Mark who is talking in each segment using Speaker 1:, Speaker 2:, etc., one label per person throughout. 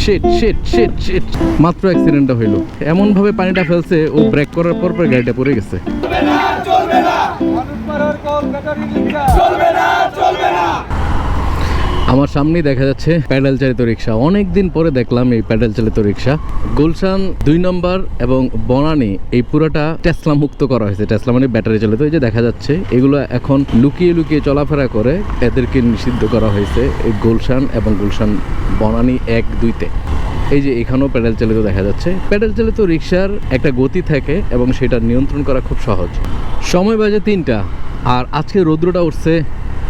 Speaker 1: Shit shit shit shit মাত্র অ্যাক্সিডেন্টটা হইল। এমনভাবে পানিটা ফেলছে, ও ব্রেক করার পর পর গাড়িটা পড়ে গেছে। আমার সামনেই দেখা যাচ্ছে প্যাডেল চালিত রিক্সা। অনেকদিন পরে দেখলাম এই প্যাডেল চালিত রিক্সা। গুলশান দুই নম্বর এবং বনানি, এই পুরোটা টেসলা মুক্ত করা হয়েছে। টেসলা মানে ব্যাটারি চালিত, এই যে দেখা যাচ্ছে, এগুলো এখন লুকিয়ে লুকিয়ে চলাফেরা করে এদেরকে নিষিদ্ধ করা হয়েছে এই গুলশান এবং গুলশান বনানি এক দুইতে। এই যে এখানেও প্যাডেল চালিত দেখা যাচ্ছে। প্যাডেল চালিত রিক্সার একটা গতি থাকে এবং সেটা নিয়ন্ত্রণ করা খুব সহজ। সময় বাজে তিনটা, আর আজকে রৌদ্রটা উঠছে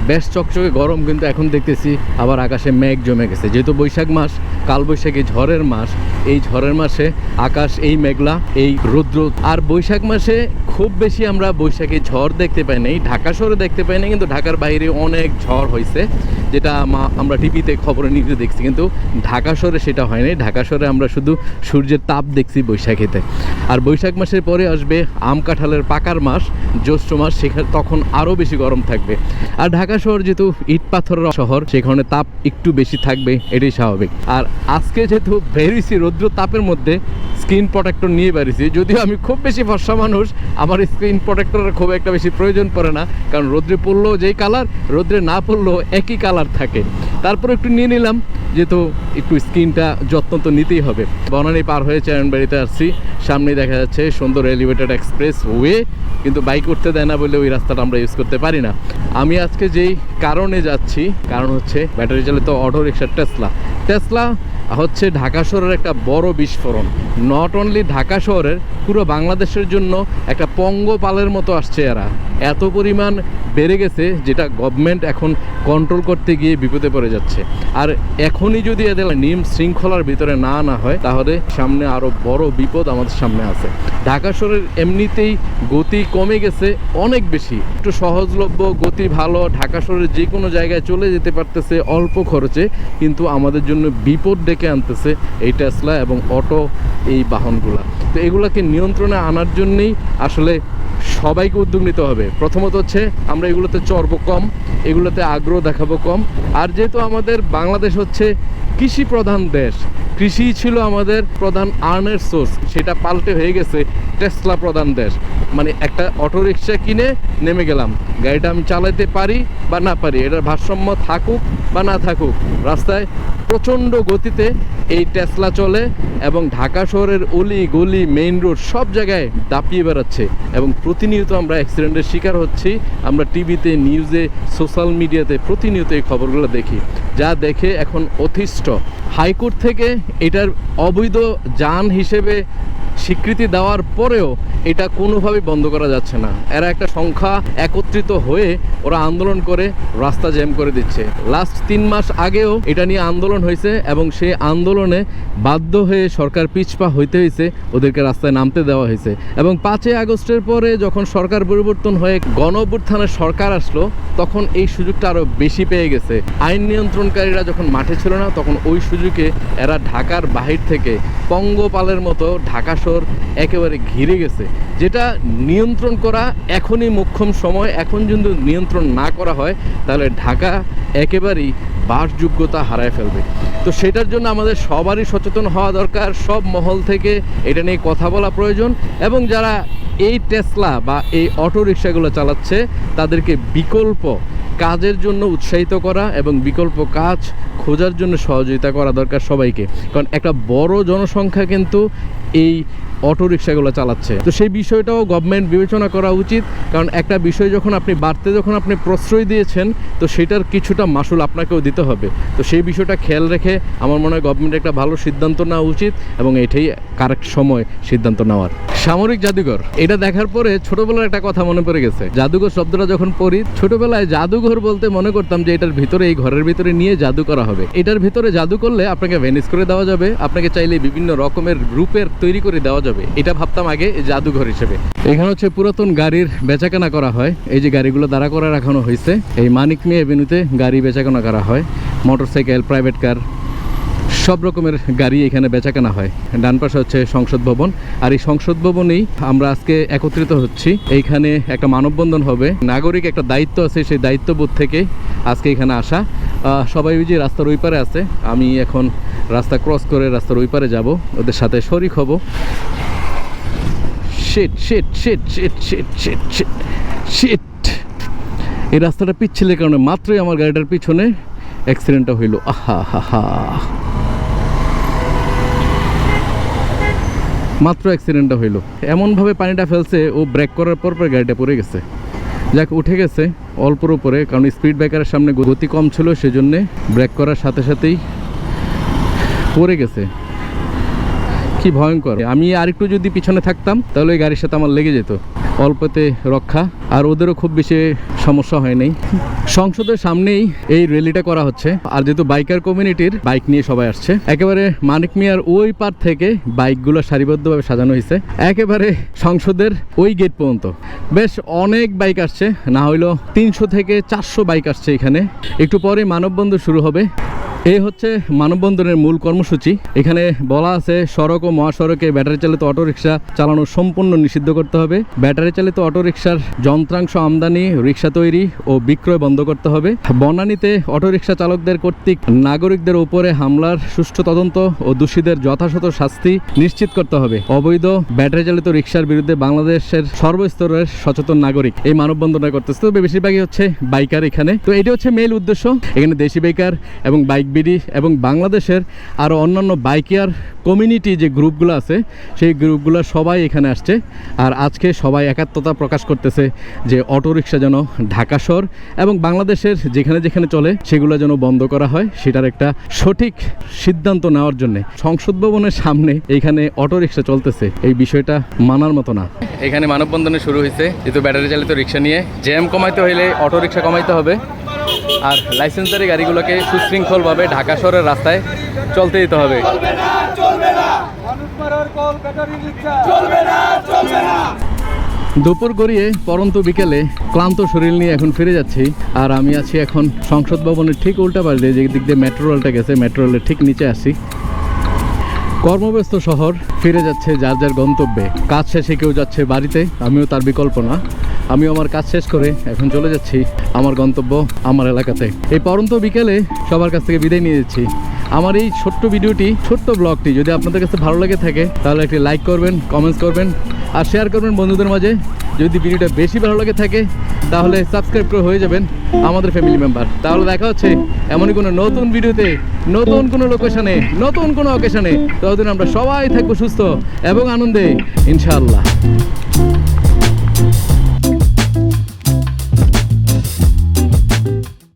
Speaker 1: বেশ চকচকে গরম কিন্তু এখন দেখতেছি, আবার আকাশে মেঘ জমে গেছে। যেহেতু বৈশাখ মাস, কালবৈশাখী ঝড়ের মাস, এই ঝড়ের মাসে আকাশ এই মেঘলা, এই রৌদ্র। আর বৈশাখ মাসে খুব বেশি আমরা বৈশাখী ঝড় দেখতে পাই নাই, ঢাকা শহরে দেখতে পাই না কিন্তু ঢাকার বাইরে অনেক ঝড় হয়েছে যেটা আমা- আমরা টিভিতে খবরে নিউজে দেখছি, কিন্তু ঢাকা শহরে সেটা হয়নি ঢাকা শহরে আমরা শুধু সূর্যের তাপ দেখছি বৈশাখীতে। আর বৈশাখ মাসের পরে আসবে আম কাঁঠালের পাকার মাস, জ্যৈষ্ঠ মাস, সেখানে তখন আরও বেশি গরম থাকবে। আর ঢাকা শহর যেহেতু ইট পাথর শহর সেখানে তাপ একটু বেশি থাকবে, এটাই স্বাভাবিক। আর আজকে যেহেতু বেরিয়েছি, রৌদ্র তাপের মধ্যে স্ক্রিন প্রোটেক্টর নিয়ে বেরিয়েছি, যদিও আমি খুব বেশি ফর্সা মানুষ, আমার স্ক্রিন প্রোটেক্টরের খুব একটা বেশি প্রয়োজন পড়ে না, কারণ রৌদ্রে পড়লেও যেই কালার, রৌদ্রে না পড়লেও একই কালার থাকে। তারপর একটু নিয়ে নিলাম যেহেতু একটু স্ক্রিনটা যত্ন তো নিতেই হবে। বনানি পার হয়ে চায়নবাড়িতে আসছি। সামনে দেখা যাচ্ছে সুন্দর এলিভেটেড এক্সপ্রেস ওয়ে কিন্তু বাইক উঠতে দেয় না বলে ওই রাস্তাটা আমরা ইউজ করতে পারি না। আমি আজকে যেই কারণে যাচ্ছি, কারণ হচ্ছে ব্যাটারি চালিত অটো রিক্সা টেসলা টেসলা হচ্ছে ঢাকা শহরের একটা বড় বিস্ফোরণ। নট অনলি ঢাকা শহরের, পুরো বাংলাদেশের জন্য একটা পঙ্গপালের মতো আসছে এরা। এত পরিমাণ বেড়ে গেছে যেটা গভর্নমেন্ট এখন কন্ট্রোল করতে গিয়ে বিপদে পড়ে যাচ্ছে। আর এখনই যদি এদের নিয়ম শৃঙ্খলার ভিতরে না আনা হয়, তাহলে সামনে আরও বড় বিপদ আমাদের সামনে আছে। ঢাকা শহরের এমনিতেই গতি কমে গেছে অনেক বেশি। একটু সহজলভ্য, গতি ভালো, ঢাকা শহরের যে কোনো জায়গায় চলে যেতে পারতেছে অল্প খরচে, কিন্তু আমাদের জন্য বিপদ ডেকে আনতেছে এই টেসলা এবং অটো এই বাহনগুলা। তো এগুলাকে নিয়ন্ত্রণে আনার জন্যেই আসলে সবাইকে উদ্যোগ নিতে হবে। প্রথমত হচ্ছে আমরা এগুলোতে চর্ব কম, এগুলোতে আগ্রহ দেখাবো কম। আর যেহেতু আমাদের বাংলাদেশ হচ্ছে কৃষি প্রধান দেশ। কৃষি ছিল আমাদের প্রধান আর্নের সোর্স। সেটা পাল্টে হয়ে গেছে টেসলা প্রধান দেশ। মানে একটা অটোরিকশা কিনে নেমে গেলাম। গাড়িটা আমি চালাতে পারি বা না পারি, এটার ভারসাম্য থাকুক বা না থাকুক, রাস্তায় প্রচণ্ড গতিতে এই টেসলা চলে এবং ঢাকা শহরের অলি গলি, মেইন রোড সব জায়গায় দাপিয়ে বেড়াচ্ছে এবং প্রতিনিয়ত আমরা অ্যাক্সিডেন্টের শিকার হচ্ছি। আমরা টিভিতে নিউজে সোশ্যাল মিডিয়াতে প্রতিনিয়ত এই খবরগুলো দেখি। যা দেখে এখন অতিষ্ঠ। হাইকোর্ট থেকে এটার অবৈধ যান হিসেবে স্বীকৃতি দেওয়ার পরেও এটা কোনোভাবেই বন্ধ করা যাচ্ছে না। এরা একটা সংখ্যা একত্রিত হয়ে ওরা আন্দোলন করে রাস্তা জ্যাম করে দিচ্ছে। লাস্ট তিন মাস আগেও এটা নিয়ে আন্দোলন হয়েছে এবং সেই আন্দোলনে বাধ্য হয়ে সরকার পিছপা হইতে হয়েছে ওদেরকে রাস্তায় নামতে দেওয়া হয়েছে। এবং পাঁচই আগস্টের পরে যখন সরকার পরিবর্তন হয়ে গণ সরকার আসলো, তখন এই সুযোগটা আরও বেশি পেয়ে গেছে। আইন নিয়ন্ত্রণকারীরা যখন মাঠে ছিল না, তখন ওই সুযোগে এরা ঢাকার বাহির থেকে পঙ্গপালের মতো ঢাকা শহর একেবারে ঘিরে গেছে, যেটা নিয়ন্ত্রণ করা এখনই মোক্ষম সময়। এখন যদি নিয়ন্ত্রণ না করা হয়, তাহলে ঢাকা একেবারেই বাসযোগ্যতা হারায় ফেলবে। তো সেটার জন্য আমাদের সবারই সচেতন হওয়া দরকার, সব মহল থেকে এটা নিয়ে কথা বলা প্রয়োজন এবং যারা এই টেসলা বা এই অটো রিক্সাগুলো চালাচ্ছে, তাদেরকে বিকল্প কাজের জন্য উৎসাহিত করা এবং বিকল্প কাজ খোঁজার জন্য সহযোগিতা করা দরকার সবাইকে। কারণ একটা বড় জনসংখ্যা কিন্তু এই অটো রিক্সাগুলো চালাচ্ছে। তো সেই বিষয়টাও গভর্নমেন্ট বিবেচনা করা উচিত। কারণ একটা বিষয় যখন আপনি বাড়তে যখন আপনি প্রশ্রয় দিয়েছেন, তো সেটার কিছুটা মাসুল আপনাকেও দিতে হবে। তো সেই বিষয়টা খেয়াল রেখে আমার মনে হয় গভর্নমেন্ট একটা ভালো সিদ্ধান্ত নেওয়া উচিত এবং এটাই কারেক্ট সময় সিদ্ধান্ত নেওয়ার। সামরিক জাদুঘর, এটা দেখার পরে ছোটবেলার একটা কথা মনে পড়ে গেছে। জাদুঘর শব্দটা যখন পড়ি, ছোটবেলায় জাদুঘর বলতে মনে করতাম যে এটার ভিতরে, এই ঘরের ভিতরে নিয়ে জাদু করা হবে। এটার ভিতরে জাদু করলে আপনাকে ভ্যানিস করে দেওয়া যাবে। আপনাকে চাইলে বিভিন্ন রকমের রূপের তৈরি করে দেওয়া যাবে। এটা ভাবতাম আগে জাদুঘর হিসেবে। এখানে হচ্ছে পুরাতন গাড়ির বেচাকেনা করা হয়। এই যে গাড়িগুলো দাঁড়া করে রাখানো হয়েছে, এই মানিক মিয়া এভিনিউতে গাড়ি বেচাকেনা করা হয়। মোটরসাইকেল প্রাইভেট কার সব রকমের গাড়ি এখানে বেচাকেনা হয়। ডান পাশে হচ্ছে সংসদ ভবন। আর এই সংসদ ভবনেই আমরা আজকে একত্রিত হচ্ছি। এইখানে একটা মানববন্ধন হবে। নাগরিক একটা দায়িত্ব আছে, সেই দায়িত্ববোধ থেকে আজকে এখানে আসা। সবাই ওই যে রাস্তার ওই পারে আছে। আমি এখন রাস্তা ক্রস করে রাস্তার ওই পারে যাব। ওদের সাথে শরিক হব। এই রাস্তাটা পিচ্ছিলের কারণে মাত্রই আমার গাড়িটার পিছনে অ্যাক্সিডেন্টটা হইল। আহা, হা মাত্র অ্যাক্সিডেন্টটা হইল। এমনভাবে পানিটা ফেলছে, ও ব্রেক করার পর পর গাড়িটা পড়ে গেছে। যাক, উঠে গেছে অল্পর উপরে, কারণ স্পিড ব্রেকারের সামনে গতি কম ছিল, সেজন্য ব্রেক করার সাথে সাথেই পড়ে গেছে। কি ভয়ঙ্কর। আমি আরেকটু যদি পিছনে থাকতাম, তাহলে ওই গাড়ির সাথে আমার লেগে যেত। অল্পতে রক্ষা, আর ওদেরও খুব বেশি সমস্যা হয় নাই সংসদের সামনেই এই র্যালিটা করা হচ্ছে। আর যেহেতু বাইকার কমিউনিটির বাইক নিয়ে সবাই আসছে, একেবারে মানিক মিয়ার ওই পার থেকে বাইকগুলো সারিবদ্ধভাবে সাজানো হয়েছে। একেবারে সংসদের ওই গেট পর্যন্ত। বেশ অনেক বাইক আসছে, না হইল তিনশো থেকে চারশো বাইক আসছে এখানে। একটু পরে মানববন্ধ শুরু হবে। এই হচ্ছে মানববন্ধনের মূল কর্মসূচি। এখানে বলা আছে, সড়ক ও মহাসড়কে ব্যাটারি চালিত অটোরিকশা চালানো সম্পূর্ণ নিষিদ্ধ করতে হবে। ব্যাটারি চালিত অটোরিকশার যন্ত্রাংশ আমদানি রিক্সা তৈরি ও বিক্রয় বন্ধ করতে হবে। বনানীতে অটোরিকশা চালকদের কর্তৃক নাগরিকদের উপরে হামলার সুষ্ঠু তদন্ত ও দোষীদের যথাযথ শাস্তি নিশ্চিত করতে হবে। অবৈধ ব্যাটারি চালিত রিক্সার বিরুদ্ধে বাংলাদেশের সর্বস্তরের সচেতন নাগরিক এই মানববন্ধনটা করতেছে। তো বেশিরভাগই হচ্ছে বাইকার এখানে। তো এটি হচ্ছে মেইল উদ্দেশ্য। এখানে দেশি বাইকার এবং বাইক বিডি এবং বাংলাদেশের আরও অন্যান্য বাইকিয়ার কমিউনিটি যে গ্রুপগুলো আছে, সেই গ্রুপগুলো সবাই এখানে আসছে। আর আজকে সবাই একাত্মতা প্রকাশ করতেছে যে অটোরিকশা যেন ঢাকা শহর এবং বাংলাদেশের যেখানে যেখানে চলে, সেগুলো যেন বন্ধ করা হয়, সেটার একটা সঠিক সিদ্ধান্ত নেওয়ার জন্য। সংসদ ভবনের সামনে এইখানে অটোরিকশা চলতেছে, এই বিষয়টা মানার মতো না। এখানে মানববন্ধনে শুরু হয়েছে, যেহেতু ব্যাটারি চালিত রিক্সা নিয়ে। জ্যাম কমাইতে হইলে অটোরিকশা কমাইতে হবে। আর লাইসেন্সদারি গাড়িগুলোকে সুশৃঙ্খলভাবে ঢাকা শহরের রাস্তায় চলতে দিতে হবে। দুপুর গড়িয়ে পরন্ত বিকেলে ক্লান্ত শরীর নিয়ে এখন ফিরে যাচ্ছি আর আমি আছি এখন সংসদ ভবনের ঠিক উল্টা পাশে যে দিক দিয়ে মেট্রো রেলটা গেছে মেট্রো রেলের ঠিক নিচে আছি। কর্মব্যস্ত শহর ফিরে যাচ্ছে যার যার গন্তব্যে। কাজ শেষে কেউ যাচ্ছে বাড়িতে আমিও তার বিকল্প না। আমিও আমার কাজ শেষ করে এখন চলে যাচ্ছি আমার গন্তব্য আমার এলাকাতে। এই পরন্ত বিকেলে সবার কাছ থেকে বিদায় নিয়ে যাচ্ছি। আমার এই ছোট্ট ভিডিওটি, ছোট্ট ব্লগটি যদি আপনাদের কাছে ভালো লেগে থাকে, তাহলে একটি লাইক করবেন কমেন্টস করবেন, আর শেয়ার করবেন বন্ধুদের মাঝে। যদি ভিডিওটা বেশি ভালো লাগে থাকে, তাহলে সাবস্ক্রাইব করে হয়ে যাবেন আমাদের ফ্যামিলি মেম্বার তাহলে দেখা হচ্ছে এমনই কোনো নতুন ভিডিওতে, নতুন কোনো লোকেশানে নতুন কোনো অকেশানে ততদিন আমরা সবাই থাকব সুস্থ এবং আনন্দে, ইনশাআল্লাহ।